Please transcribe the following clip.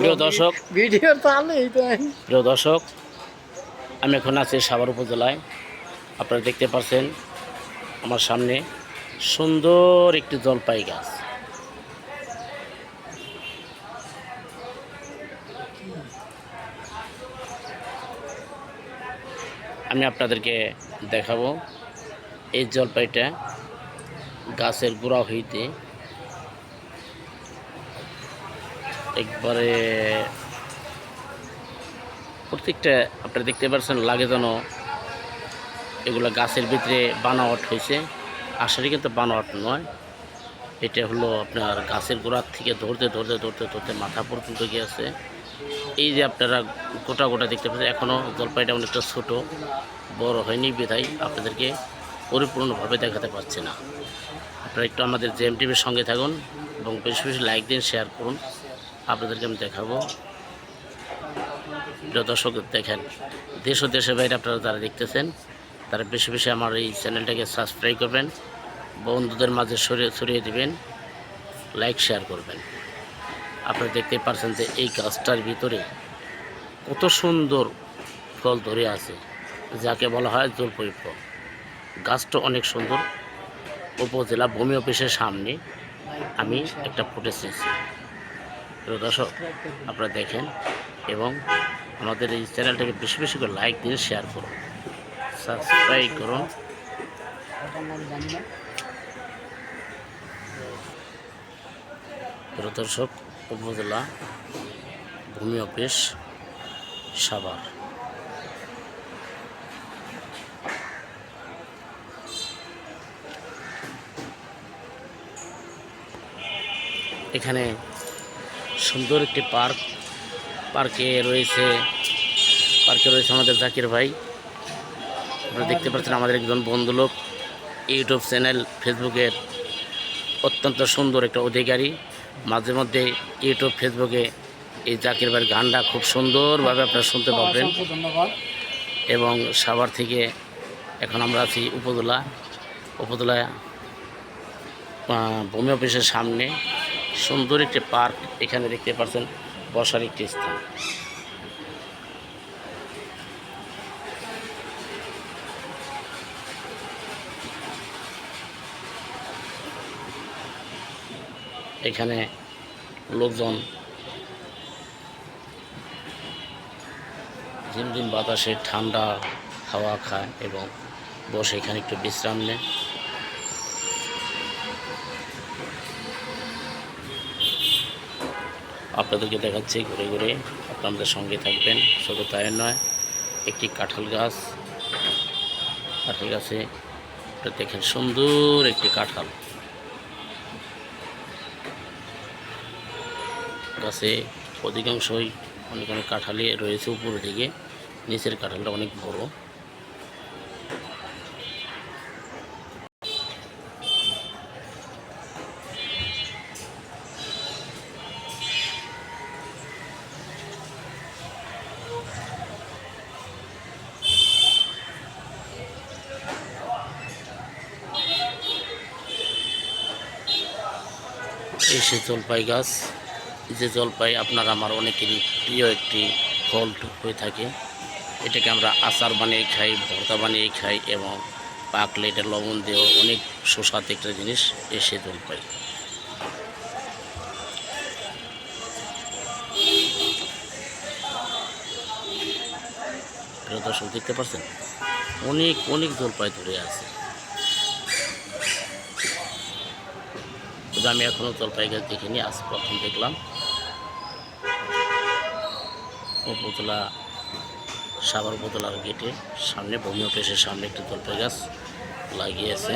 প্রিয় দর্শক ভিডিও প্রিয় দর্শক আমি এখন আছি সাভার উপজেলায়। আপনারা দেখতে পাচ্ছেন আমার সামনে সুন্দর একটি জলপাই গাছ। আমি আপনাদেরকে দেখাবো এই জলপাইটা গাছের গোড়া হইতে একবারে প্রত্যেকটা আপনারা দেখতে পাচ্ছেন লাগে যেন এগুলো গাছের ভিতরে বানাওয়াট হয়েছে। আসলে কিন্তু বানাওয়াট নয়। এটা হলো আপনার গাছের গোড়ার থেকে ধরতে ধরতে ধরতে ধরতে মাথা পর্যন্ত গিয়েছে। এই যে আপনারা গোটা গোটা দেখতে পাচ্ছেন এখনও জলপাইটা অনেকটা ছোট, বড় হয়নি বিধায় আপনাদেরকে পরিপূর্ণভাবে দেখাতে পারছি না। আপনারা একটু আমাদের জেএম টিভির সঙ্গে থাকুন এবং বেশি বেশি লাইক দিন, শেয়ার করুন। আপনাদেরকে আমি দেখাবো। দর্শক, দেখেন, দেশ ও দেশের বাইরে আপনারা যারা দেখতেছেন, তারা বেশি বেশি আমার এই চ্যানেলটাকে সাবস্ক্রাইব করবেন, বন্ধুদের মাঝে সরিয়ে ছড়িয়ে দেবেন লাইক শেয়ার করবেন। আপনারা দেখতে পারছেন যে এই গাছটার ভিতরে কত সুন্দর ফল ধরে আছে, যাকে বলা হয় জলপই ফল গাছটা অনেক সুন্দর, উপজেলা ভূমি অফিসের সামনে আমি একটা ফুটেজ নিয়েছি। প্রিয় দর্শক, আপনারা দেখেন এবং আমাদের এই চ্যানেলটাকে বেশি বেশি করে লাইক দিন শেয়ার করুন সাবস্ক্রাইব করুন। দর্শক, উপজেলা ভূমি অফিস, সাভার। এখানে সুন্দর একটি পার্ক। পার্কে রয়েছে পার্কে রয়েছে আমাদের জাকির ভাই। আপনারা দেখতে পাচ্ছেন আমাদের একজন বন্ধু লোক ইউটিউব চ্যানেল ফেসবুকের অত্যন্ত সুন্দর একটা অধিকারী। মাঝে মধ্যে ইউটিউব ফেসবুকে এই জাকির ভাইয়ের গানটা খুব সুন্দরভাবে আপনারা শুনতে পাবেন ধন্যবাদ। এবং সাভার থেকে এখন আমরা আছি উপজেলা উপজেলা ভূমি অফিসের সামনে। সুন্দর একটি পার্ক এখানে দেখতে পাচ্ছেন বসার একটি স্থান। এখানে লোকজন ঝিমঝিম বাতাসে ঠান্ডা হাওয়া খায় এবং বসে এখানে একটু বিশ্রাম নেয়। আপনাদেরকে দেখাচ্ছি ঘুরে ঘুরে। আপনাদের সঙ্গে থাকবেন। শুধু তাই নয়, একটি কাঁঠাল গাছ। কাঁঠাল গাছে দেখেন সুন্দর একটি কাঁঠাল। গাছে অধিকাংশই অনেক অনেক কাঁঠালি রয়েছে উপরের দিকে। নিচের কাঁঠালটা অনেক বড়। এই সে জলপাই গাছ। যে জলপাই আপনার আমার অনেকেরই প্রিয় একটি ফল হয়ে থাকে। এটাকে আমরা আচার বানিয়ে খাই, ভর্তা বানিয়ে খাই এবং পাকলে এটা লবণ দিয়েও অনেক সুস্বাদ একটা জিনিস এসে জলপাই। দর্শক, দেখতে পাচ্ছেন? অনেক অনেক জলপাই ধরে আছে। তবে আমি এখনও জলপাই গাছ দেখিনি, আজ প্রথম দেখলাম। উপতলা সাবার উপতলার গেটে সামনে, ভূমি অফিসের সামনে একটি জলপাই গাছ লাগিয়েছে।